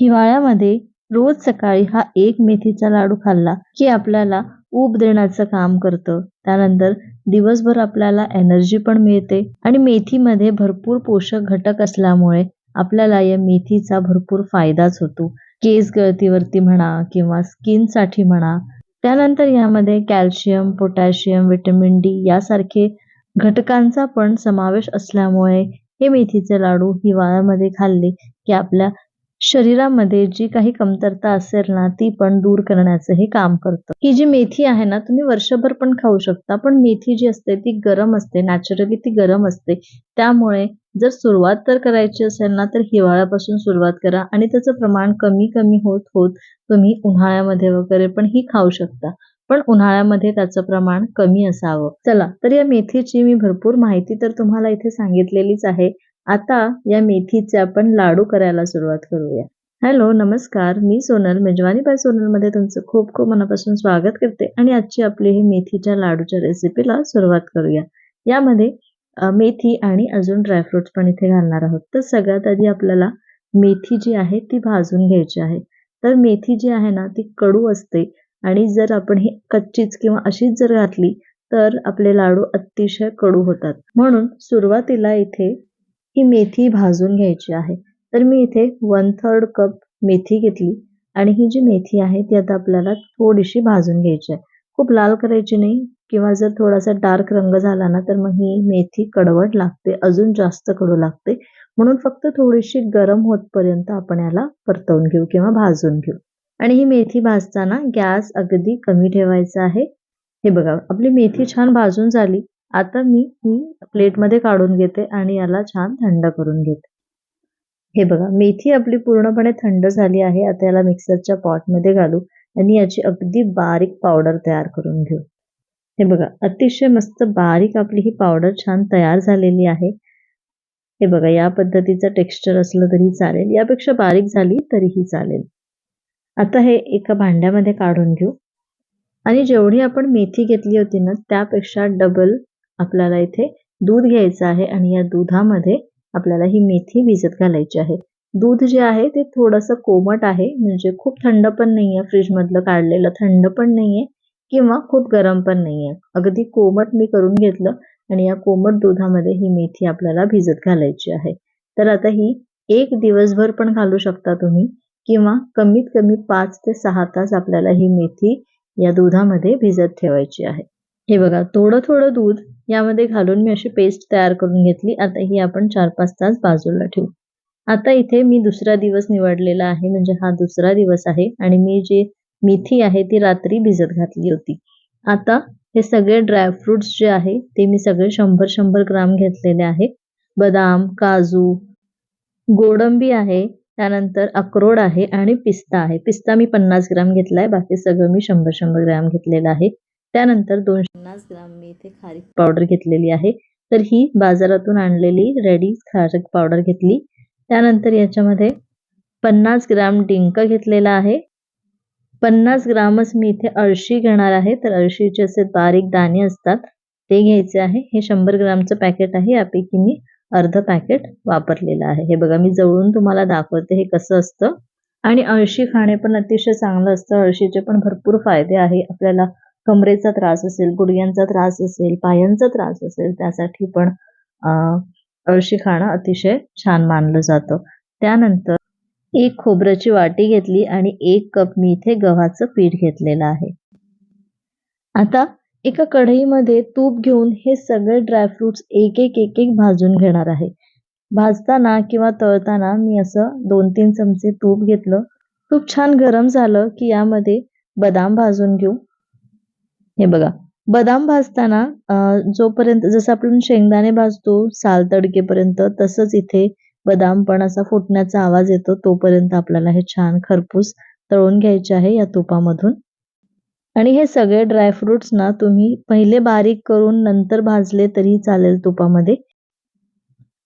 हिवाळ्यामध्ये रोज सकाळी हा एक मेथीचा लाडू खाल्ला की आपल्याला ऊब देण्याचं काम करतं. त्यानंतर दिवसभर आपल्याला एनर्जी पण मिळते आणि मेथीमध्ये भरपूर पोषक घटक असल्यामुळे आपल्याला या मेथीचा भरपूर फायदाच होतो. केस गळतीवरती म्हणा किंवा स्किनसाठी म्हणा. त्यानंतर यामध्ये कॅल्शियम पोटॅशियम व्हिटॅमिन डी यासारखे घटकांचा पण समावेश असल्यामुळे हे मेथीचे लाडू हिवाळ्यामध्ये खाल्ले की आपल्या शरीरामध्ये जी काही कमतरता असेल ना ती पण दूर करण्याचं हे काम करतं. ही जी मेथी आहे ना तुम्ही वर्षभर पण खाऊ शकता पण मेथी जी असते ती गरम असते नॅचरली ती गरम असते. त्यामुळे जर सुरुवात तर करायची असेल ना तर हिवाळ्यापासून सुरुवात करा आणि त्याचं प्रमाण कमी कमी होत होत तुम्ही उन्हाळ्यामध्ये वगैरे पण ही खाऊ शकता. पण उन्हाळ्यामध्ये त्याचं प्रमाण कमी असावं. चला तर या मेथीची मी भरपूर माहिती तर तुम्हाला इथे सांगितलेलीच आहे. आता या मेथीचे आपण लाडू करायला सुरुवात करूया. हॅलो नमस्कार. मी सोनल मेजवानी बाय सोनलमध्ये तुमचं खूप खूप मनापासून स्वागत करते आणि आजची आपली ही मेथीच्या लाडूच्या रेसिपीला सुरुवात करूया. यामध्ये मेथी आणि अजून ड्रायफ्रुट्स पण इथे घालणार आहोत. तर सगळ्यात आधी आपल्याला मेथी जी आहे ती भाजून घ्यायची आहे. तर मेथी जी आहे ना ती कडू असते आणि जर आपण ही कच्चीच किंवा अशीच जर घातली तर आपले लाडू अतिशय कडू होतात. म्हणून सुरुवातीला इथे ही मेथी भाजून घ्यायची आहे. तर मी इथे वन थर्ड कप मेथी घेतली आणि ही जी मेथी आहे ती आता आपल्याला थोडीशी भाजून घ्यायची आहे. खूप लाल करायची नाही किंवा जर थोडासा डार्क रंग झाला ना तर मग ही मेथी कडवट लागते अजून जास्त कडू लागते. म्हणून फक्त थोडीशी गरम होतपर्यंत आपण याला परतवून घेऊ किंवा भाजून घेऊ. आणि ही मेथी भाजताना गॅस अगदी कमी ठेवायचा आहे. हे बघा आपली मेथी छान भाजून झाली. आता मी ही प्लेटमध्ये काढून घेते आणि याला छान थंड करून घेते. हे बघा मेथी आपली पूर्णपणे थंड झाली आहे. आता याला मिक्सरच्या पॉटमध्ये घालू आणि याची अगदी बारीक पावडर तयार करून घेऊ. हे बघा अतिशय मस्त बारीक आपली ही पावडर छान तयार झालेली आहे. हे बघा या पद्धतीचं टेक्स्चर असलं तरी चालेल. यापेक्षा बारीक झाली तरीही चालेल. आता हे एका भांड्यामध्ये काढून घेऊ. आणि जेवढी आपण मेथी घेतली होती ना त्यापेक्षा डबल आपल्याला इथे दूध घ्यायचं आहे आणि या दुधामध्ये आपल्याला ही मेथी भिजत घालायची आहे. दूध जे आहे ते थोडंसं कोमट आहे म्हणजे खूप थंड पण नाहीये फ्रीज मधलं काढलेलं थंड पण नाहीये किंवा खूप गरम पण नाहीये. अगदी कोमट मी करून घेतलं आणि या कोमट दुधामध्ये ही मेथी आपल्याला भिजत घालायची आहे. तर आता ही एक दिवसभर पण घालू शकता तुम्ही किंवा कमीत कमी पाच ते सहा तास आपल्याला ही मेथी या दुधामध्ये भिजत ठेवायची आहे. हे बघा थोडं थोडं दूध यामध्ये घालून मी अशी पेस्ट तयार करून घेतली. आता ही आपण चार पाच तास बाजूला ठेवू. आता इथे मी दुसरा दिवस निवडलेला आहे. म्हणजे हा दुसरा दिवस आहे. आणि मी जे मेथी आहे ती रात्री भिजत घातली होती. आता हे सगळे ड्रायफ्रुट्स जे आहे ते मी सगळे शंभर शंभर ग्राम घेतलेले आहे. बदाम काजू गोडंबी आहे त्यानंतर अक्रोड आहे आणि पिस्ता आहे. पिस्ता मी पन्नास ग्राम घेतलाय. बाकी सगळं मी शंभर शंभर ग्राम घेतलेलं आहे. त्यानंतर दोनशे पन्नास ग्राम मी इथे खारीक पावडर घेतलेली आहे. तर ही बाजारातून आणलेली रेडी खारीक पावडर घेतली. त्यानंतर याच्यामध्ये पन्नास ग्राम डिंक घेतलेला आहे. पन्नास ग्रामच मी इथे अळशी घेणार आहे. तर अळशीचे असे बारीक दाणे असतात ते घ्यायचे आहे. हे शंभर ग्रामचं पॅकेट आहे. यापैकी मी अर्ध पॅकेट वापरलेलं आहे. हे बघा मी जवळून तुम्हाला दाखवते हे कसं असतं. आणि अळशी खाणे पण अतिशय चांगलं असतं. अळशीचे पण भरपूर फायदे आहे. आपल्याला कमरेचा त्रास असेल गुडघ्यांचा त्रास असेल पायांचा त्रास असेल त्यासाठी पण अळशी खाणं अतिशय छान मानलं जातं. त्यानंतर एक खोबऱ्याची वाटी घेतली आणि एक कप मी इथे गव्हाचं पीठ घेतलेलं आहे. आता एका कढईमध्ये तूप घेऊन हे सगळे ड्रायफ्रुट्स एक एक एक एक भाजून घेणार आहे. भाजताना किंवा तळताना मी असं दोन तीन चमचे तूप घेतलं. तूप छान गरम झालं की यामध्ये बदाम भाजून घेऊ. हे बघा. बदाम भाजताना जोपर्यंत जसं आपण शेंगदाणे भाजतो साल तडकेपर्यंत तसंच इथे बदाम पण असा फुटण्याचा आवाज येतो तोपर्यंत आपल्याला हे छान खरपूस तळून घ्यायचे आहे या तुपामधून. आणि हे सगळे ड्रायफ्रुट्स ना तुम्ही पहिले बारीक करून नंतर भाजले तरी चालेल तुपामध्ये.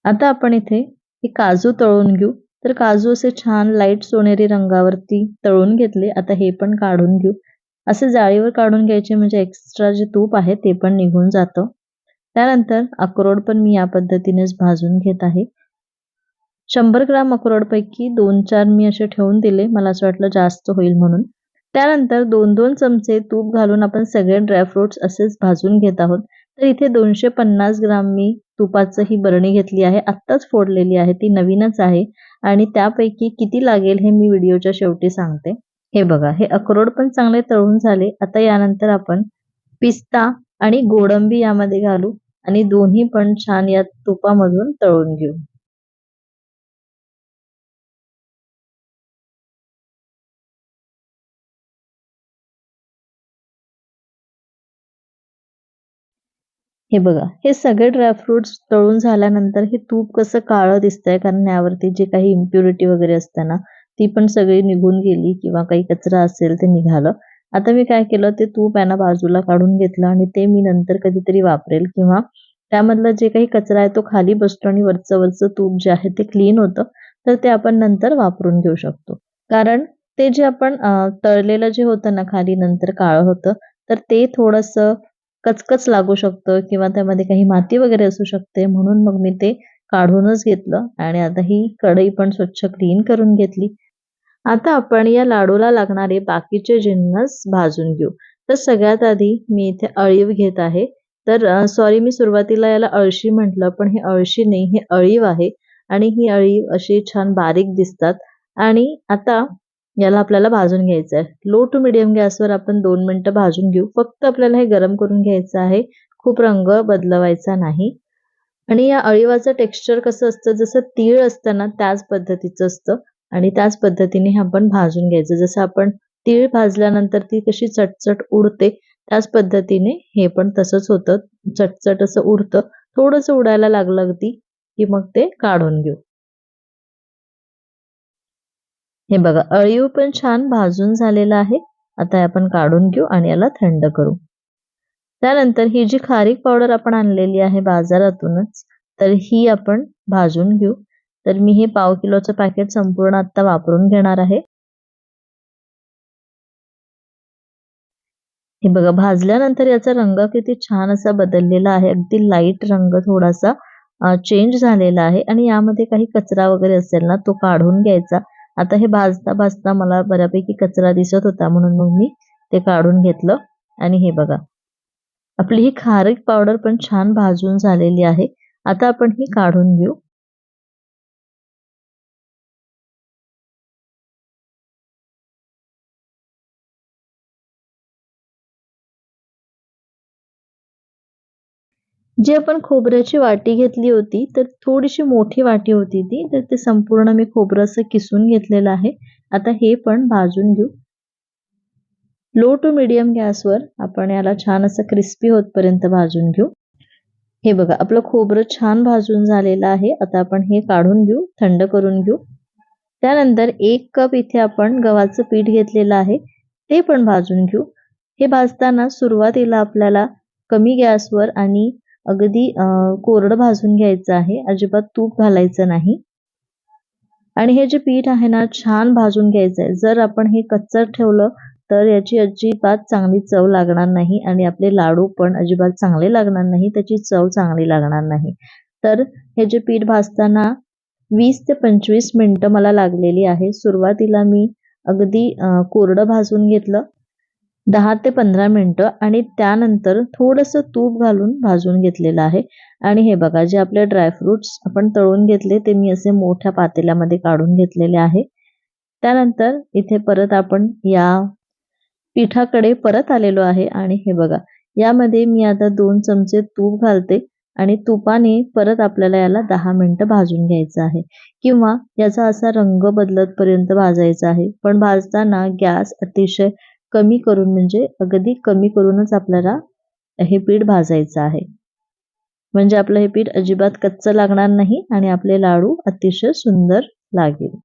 आता आपण इथे हे काजू तळून घेऊ. तर काजू असे छान लाइट सोनेरी रंगावरती तळून घेतले. आता हे पण काढून घेऊ. असे जाळीवर काढून घ्यायचे म्हणजे एक्स्ट्रा जे तूप आहे ते पण निघून जातं. त्यानंतर अक्रोड पण मी या पद्धतीनेच भाजून घेत आहे. शंभर ग्राम अक्रोडपैकी दोन चार मी असे ठेवून दिले. मला असं वाटलं जास्त होईल म्हणून. त्यानंतर दोन दोन चमचे तूप घालून आपण सगळे ड्रायफ्रुट्स असेच भाजून घेत आहोत. तर इथे दोनशे पन्नास ग्राम मी तुपाचं ही बरणी घेतली आहे. आत्ताच फोडलेली आहे. ती नवीनच आहे. आणि त्यापैकी किती लागेल हे मी व्हिडिओच्या शेवटी सांगते. हे बघा हे अक्रोड पण चांगले तळून झाले. आता यानंतर आपण पिस्ता आणि गोडंबी यामध्ये घालू आणि दोन्ही पण छान या तुपामधून तळून घेऊ. हे बघा हे सगळे ड्रायफ्रुट्स तळून झाल्यानंतर हे तूप कसं काळं दिसतंय? कारण यावरती जे काही इम्प्युरिटी वगैरे असते ना ती पण सगळी निघून गेली किंवा काही कचरा असेल ते निघालं. आता मी काय केलं ते तूप यांना बाजूला काढून घेतलं आणि ते मी नंतर कधीतरी वापरेल किंवा त्यामधलं जे काही कचरा आहे तो खाली बसतो आणि वरचं वरचं तूप जे आहे ते क्लीन होतं तर ते आपण नंतर वापरून घेऊ शकतो. कारण ते जे आपण तळलेलं जे होतं ना खाली नंतर काळं होतं तर ते थोडंसं कचकच लागू शकतं किंवा त्यामध्ये काही माती वगैरे असू शकते म्हणून मग मी ते काढूनच घेतलं आणि आता ही कढई पण स्वच्छ क्लीन करून घेतली. आता आपण या लाडूला लागणारे बाकीचे जिन्नस भाजून घेऊ. तर सगळ्यात आधी मी इथे अळीव घेत आहे. तर सॉरी मी सुरुवातीला याला अळशी म्हटलं पण हे अळशी नाही हे अळीव आहे. आणि ही अळीव अशी छान बारीक दिसतात. आणि आता याला आपल्याला भाजून घ्यायचं आहे लो टू मिडियम गॅसवर आपण दोन मिनटं भाजून घेऊ. फक्त आपल्याला हे गरम करून घ्यायचं आहे. खूप रंग बदलवायचा नाही. आणि या अळीवाचं टेक्स्चर कसं असतं? जसं तीळ असतं ना त्याच पद्धतीचं असतं. आणि त्याच पद्धतीने आपण भाजून घ्यायचं. जसं आपण तीळ भाजल्यानंतर ती कशी चटचट उडते त्याच पद्धतीने हे पण तसंच होतं. चटचट असं उडतं. थोडंसं उडायला लागलं अगदी की मग ते काढून घेऊ. हे बघा अळीव पण छान भाजून झालेला आहे. आता आपण काढून घेऊ आणि याला थंड करू. त्यानंतर ही जी खारीक पावडर आपण आणलेली आहे बाजारातूनच तर ही आपण भाजून घेऊ. तर मी हे पाव किलोचं पॅकेट संपूर्ण आता वापरून घेणार आहे. हे बघा भाजल्यानंतर याचा रंग किती छान असा बदललेला आहे. अगदी लाइट रंग थोडासा चेंज झालेला आहे. आणि यामध्ये काही कचरा वगैरे असेल ना तो काढून घ्यायचा. आता हे भाजता भाजता मला बऱ्यापैकी कचरा दिसत होता म्हणून मग मी ते काढून घेतलं. आणि हे बघा आपली ही खारीक पावडर पण छान भाजून झालेली आहे. आता आपण ही काढून घेऊ. जी आपण खोबऱ्याची वाटी घेतली होती तर थोडीशी मोठी वाटी होती ती तर ते संपूर्ण मी खोबरं असं किसून घेतलेलं आहे. आता हे पण भाजून घेऊ. लो टू मिडियम गॅसवर आपण याला छान असं क्रिस्पी होतपर्यंत भाजून घेऊ. हे बघा आपलं खोबरं छान भाजून झालेलं आहे. आता आपण हे काढून घेऊ थंड करून घेऊ. त्यानंतर एक कप इथे आपण गव्हाचं पीठ घेतलेलं आहे ते पण भाजून घेऊ. हे भाजताना सुरुवातीला आपल्याला कमी गॅसवर आणि अगदी कोरडं भाजून घ्यायचं आहे. अजिबात तूप घालायचं नाही. आणि हे जे पीठ आहे ना छान भाजून घ्यायचं आहे जर आपण हे कच्चर ठेवलं तर याची अजिबात चांगली चव लागणार नाही आणि आपले लाडू पण अजिबात चांगले लागणार नाही त्याची चव चांगली लागणार नाही. तर हे जे पीठ भाजताना वीस ते पंचवीस मिनटं मला लागलेली आहे. सुरुवातीला मी अगदी कोरडं भाजून घेतलं. दहा ते पंधरा मिनटं आणि त्यानंतर थोडंसं तूप घालून भाजून घेतलेलं आहे. आणि हे बघा जे आपले ड्रायफ्रुट्स आपण तळून घेतले ते मी असे मोठ्या पातेल्यामध्ये काढून घेतलेले आहे. त्यानंतर इथे परत आपण या पिठाकडे परत आलेलो आहे आणि हे बघा यामध्ये मी आता दोन चमचे तूप घालते आणि तुपाने परत आपल्याला याला दहा मिनटं भाजून घ्यायचं आहे. किंवा याचा असा रंग बदलत पर्यंत भाजायचा आहे. पण भाजताना गॅस अतिशय कमी करून म्हणजे अगदी कमी करूनच आपल्याला हे पीठ भाजायचं आहे. म्हणजे आपलं हे पीठ अजिबात कच्चं लागणार नाही आणि आपले लाडू अतिशय सुंदर लागेल.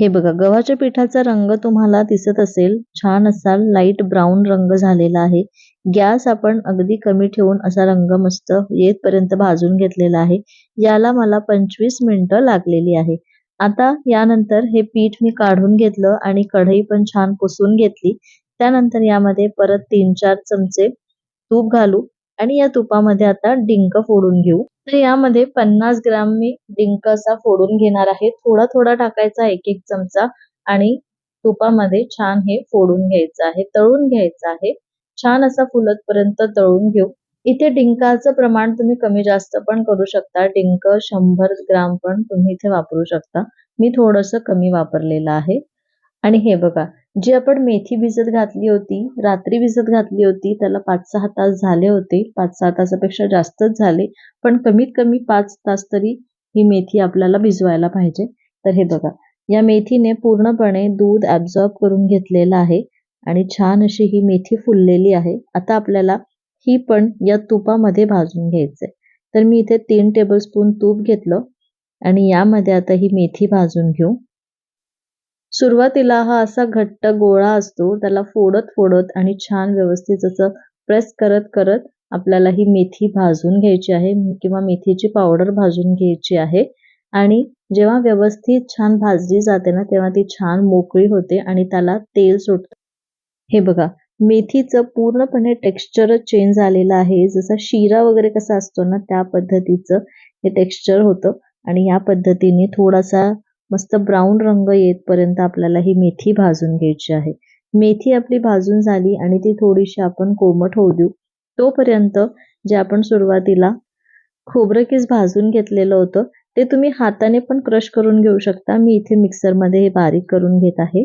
हे बघा गव्हाच्या पिठाचा रंग तुम्हाला दिसत असेल छान असा लाइट ब्राऊन रंग झालेला आहे. गॅस आपण अगदी कमी ठेवून असा रंग मस्त येतपर्यंत भाजून घेतलेला आहे. याला मला पंचवीस मिनिटं लागलेली आहे. आता यानंतर हे पीठ मी काढून घेतलं आणि कढई पण छान पुसून घेतली. त्यानंतर यामध्ये परत तीन चार चमचे तूप घालू आणि या तुपामध्ये आता डिंक फोडून घेऊ. तर यामध्ये पन्नास ग्राम मी डिंक असा फोडून घेणार आहे. थोडा थोडा टाकायचा एक एक चमचा आणि तुपामध्ये छान हे फोडून घ्यायचं आहे तळून घ्यायचं आहे. छान असा फुलतपर्यंत तळून घेऊ. इथे डिंकाचं प्रमाण तुम्ही कमी जास्त पण करू शकता. डिंक शंभर ग्राम पण तुम्ही इथे वापरू शकता. मी थोडस कमी वापरलेलं आहे. आणि हे बघा जी आपण मेथी भिजत घातली होती रात्री भिजत घातली होती त्याला पाच सहा तास झाले होते. पाच सहा तासापेक्षा जास्तच झाले. पण कमीत कमी पाच तास तरी ही मेथी आपल्याला भिजवायला पाहिजे. तर हे बघा या मेथीने पूर्णपणे दूध ऍब्झॉर्ब करून घेतलेलं आहे. आणि छान अशी ही मेथी फुललेली आहे. आता आपल्याला ही पण या तुपामध्ये भाजून घ्यायचंय तर मी इथे तीन टेबलस्पून तूप घेतलं आणि यामध्ये आता ही मेथी भाजून घेऊ. सुरुवातीला हा असा घट्ट गोळा असतो त्याला फोडत फोडत आणि छान व्यवस्थित असं प्रेस करत करत आपल्याला ही मेथी भाजून घ्यायची आहे किंवा मेथीची पावडर भाजून घ्यायची आहे. आणि जेव्हा व्यवस्थित छान भाजली जाते ना तेव्हा ती छान मोकळी होते आणि त्याला तेल सुटतं. हे बघा मेथीचं पूर्णपणे टेक्स्चरच चेंज झालेलं आहे. जसा शिरा वगैरे कसा असतो ना त्या पद्धतीचं हे टेक्स्चर होतं. आणि या पद्धतीने थोडासा मस्त ब्राऊन रंग येतपर्यंत आपल्याला ही मेथी भाजून घ्यायची आहे. मेथी आपली भाजून झाली आणि ती थोडीशी आपण कोमट होऊ देऊ. तोपर्यंत जे आपण सुरुवातीला खोबरं किस भाजून घेतलेलं होतं ते तुम्ही हाताने पण क्रश करून घेऊ शकता. मी इथे मिक्सरमध्ये हे बारीक करून घेत आहे.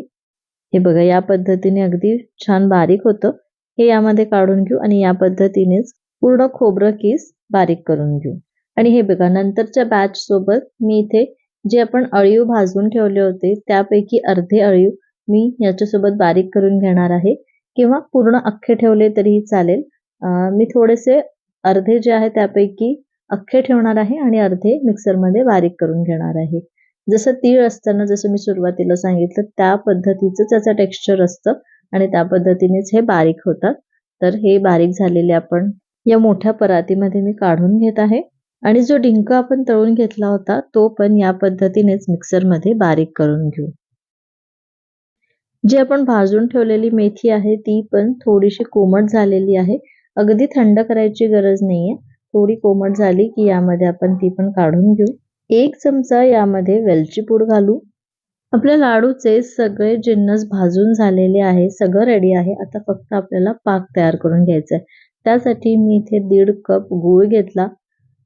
हे बघा या पद्धतीने अगदी छान बारीक होतं. हे यामध्ये काढून घेऊ आणि या पद्धतीनेच पूर्ण खोबरं केस बारीक करून घेऊ. आणि हे बघा नंतरच्या बॅच सोबत मी इथे जे आपण अळीव भाजून ठेवले होते त्यापैकी अर्धे अळीव मी याच्यासोबत बारीक करून घेणार आहे. किंवा पूर्ण अख्खे ठेवले तरीही चालेल. मी थोडेसे अर्धे जे आहे त्यापैकी अख्खे ठेवणार आहे आणि अर्धे मिक्सरमध्ये बारीक करून घेणार आहे. जसं तीळ असताना जसं मी सुरुवातीला सांगितलं त्या पद्धतीचं त्याचं टेक्स्चर असतं आणि त्या पद्धतीनेच हे बारीक होतात. तर हे बारीक झालेले आपण या मोठ्या परातीमध्ये मी काढून घेत आहे आणि जो डिंक आपण तळून घेतला होता तो पण या पद्धतीनेच मिक्सरमध्ये बारीक करून घेऊ. जी आपण भाजून ठेवलेली मेथी आहे ती पण थोडीशी कोमट झालेली आहे. अगदी थंड करायची गरज नाहीये. थोडी कोमट झाली की यामध्ये आपण ती पण काढून घेऊ. एक चमचा यामध्ये वेलची पूड घालू. आपल्या लाडूचे सगळे जिन्नस भाजून झालेले आहे सगळं रेडी आहे. आता फक्त आपल्याला पाक तयार करून घ्यायचा आहे त्यासाठी मी इथे दीड कप गूळ घेतला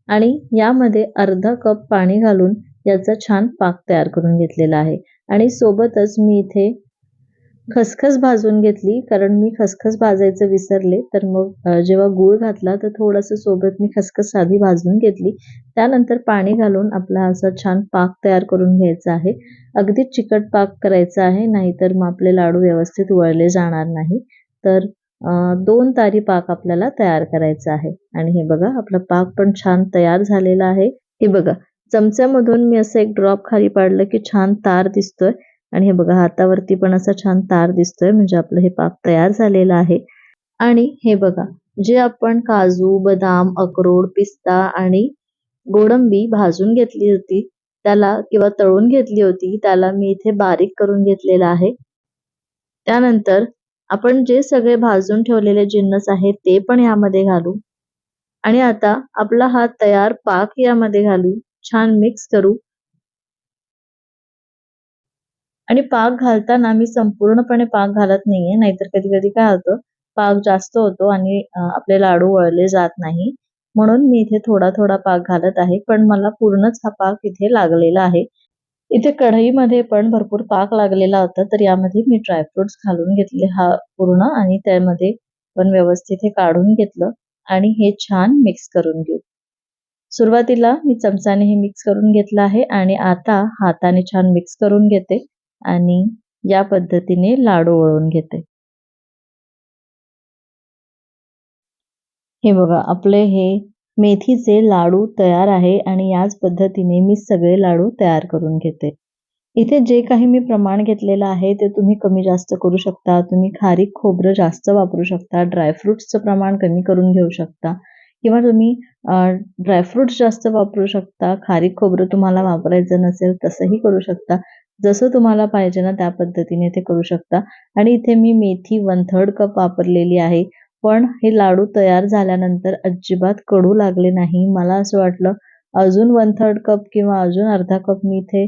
आणि यामध्ये अर्धा कप पाणी घालून याचा छान पाक तयार करून घेतलेला आहे. आणि सोबतच मी इथे खसखस भाजून घेतली कारण मी खसखस भाजायचं विसरले. तर मग जेव्हा गूळ घातला तर थोडंसं सोबत मी खसखस साधी भाजून घेतली. त्यानंतर पाणी घालून आपला असा छान पाक तयार करून घ्यायचा आहे. अगदी चिकट पाक करायचा आहे नाहीतर मग आपले लाडू व्यवस्थित वळले जाणार नाही. तर दोन तारी पाक आपल्याला तयार करायचा आहे. आणि हे बघा आपला पाक पण छान तयार झालेला आहे. हे बघा चमच्यामधून मी असं एक ड्रॉप खाली पाडलं की छान तार दिसतोय. आणि हे बघा हातावरती पण असा छान तार दिसतोय म्हणजे आपलं हे पाक तयार झालेलं आहे. आणि हे बघा जे आपण काजू बदाम अक्रोड पिस्ता आणि गोडंबी भाजून घेतली होती त्याला किंवा तळून घेतली होती त्याला मी इथे बारीक करून घेतलेला आहे. त्यानंतर आपण जे सगळे भाजून ठेवलेले जिन्नस आहेत ते पण यामध्ये घालू. आणि आता आपला हा तयार पाक यामध्ये घालू छान मिक्स करू. आणि पाक घालताना मी संपूर्णपणे पाक घालत नाहीये. नाहीतर कधी कधी काय होतं पाक जास्त होतो आणि आपले लाडू वळले जात नाही. म्हणून मी इथे थोडा थोडा पाक घालत आहे. पण मला पूर्णच हा पाक इथे लागलेला आहे. इथे कढईमध्ये पण भरपूर पाक लागलेला होता. तर यामध्ये मी ड्रायफ्रुट्स घालून घेतले हा पूर्ण आणि त्यामध्ये पण व्यवस्थित हे काढून घेतलं आणि हे छान मिक्स करून घेऊ. सुरुवातीला मी चमचाने हे मिक्स करून घेतलं आहे आणि आता हाताने छान मिक्स करून घेते. आणि या पद्धतीने लाडू वळून घेते. हे बघा आपले हे मेथीचे लाडू तयार आहे आणि याच पद्धतीने मी सगळे लाडू तयार करून घेते. इथे जे काही मी प्रमाण घेतलेलं आहे ते तुम्ही कमी जास्त करू शकता तुम्ही खारीक खोबरं जास्त वापरू शकता ड्रायफ्रुट्सचं प्रमाण कमी करून घेऊ शकता किंवा तुम्ही ड्रायफ्रुट्स जास्त वापरू शकता खारीक खोबरं तुम्हाला वापरायचं नसेल तसंही करू शकता. जसं तुम्हाला पाहिजे ना त्या पद्धतीने ते करू शकता. आणि इथे मी मेथी वन थर्ड कप वापरलेली आहे. पण हे लाडू तयार झाल्यानंतर अजिबात कडू लागले नाही. मला असं वाटलं अजून वन थर्ड कप किंवा अजून अर्धा कप मी इथे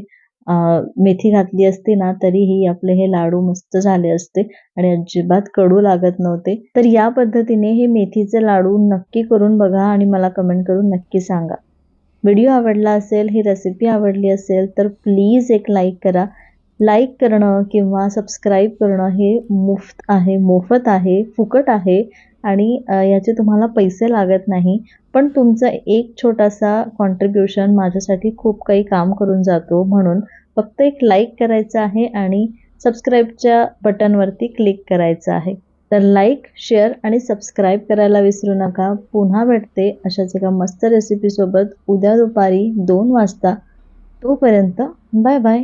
मेथी घातली असती ना तरीही आपले हे लाडू मस्त झाले असते आणि अजिबात कडू लागत नव्हते. तर या पद्धतीने हे मेथीचे लाडू नक्की करून बघा आणि मला कमेंट करून नक्की सांगा. व्हिडिओ आवडला असेल ही रेसिपी आवडली असेल तर प्लीज एक लाईक करा. लाईक करणं किंवा सबस्क्राईब करणं हे मुफ्त आहे मोफत आहे फुकट आहे आणि याचे तुम्हाला पैसे लागत नाही. पण तुमचं एक छोटासा कॉन्ट्रीब्युशन माझ्यासाठी खूप काही काम करून जातो म्हणून फक्त एक लाईक करायचं आहे आणि सबस्क्राईबच्या बटनवरती क्लिक करायचं आहे. तर लाईक शेअर आणि सबस्क्राईब करायला विसरू नका. पुन्हा भेटते अशाच एका मस्त रेसिपीसोबत उद्या दुपारी दोन वाजता. तोपर्यंत बाय बाय